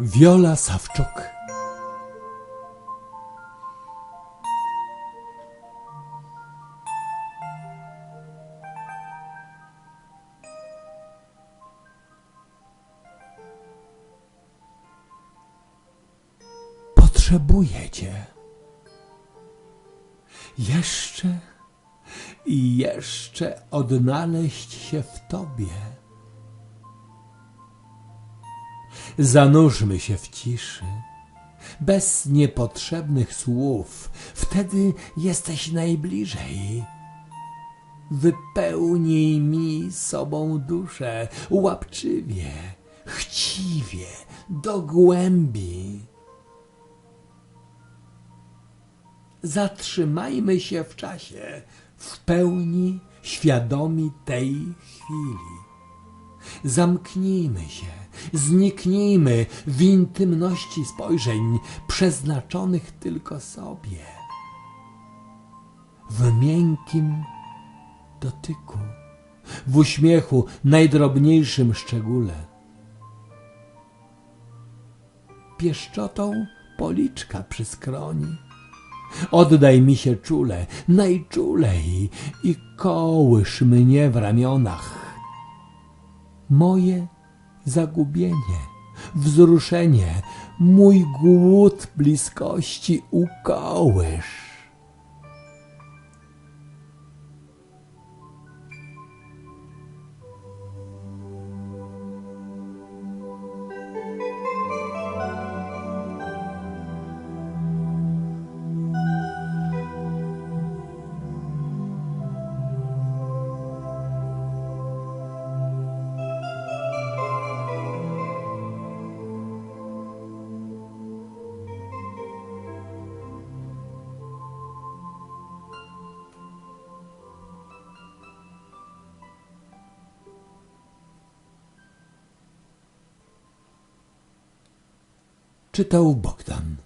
Wiola Sawczuk Potrzebuję cię. Jeszcze i jeszcze odnaleźć się w tobie. Zanurzmy się w ciszy, bez niepotrzebnych słów, wtedy jesteś najbliżej. Wypełnij mi sobą duszę, łapczywie, chciwie, do głębi. Zatrzymajmy się w czasie, w pełni świadomi tej chwili. Zamknijmy się, zniknijmy w intymności spojrzeń przeznaczonych tylko sobie. W miękkim dotyku, w uśmiechu najdrobniejszym szczególe. Pieszczotą policzka przy skroni. Oddaj mi się czule, najczulej i kołysz mnie w ramionach. Moje zagubienie, wzruszenie, mój głód bliskości ukołysz. Czytał Bogdan.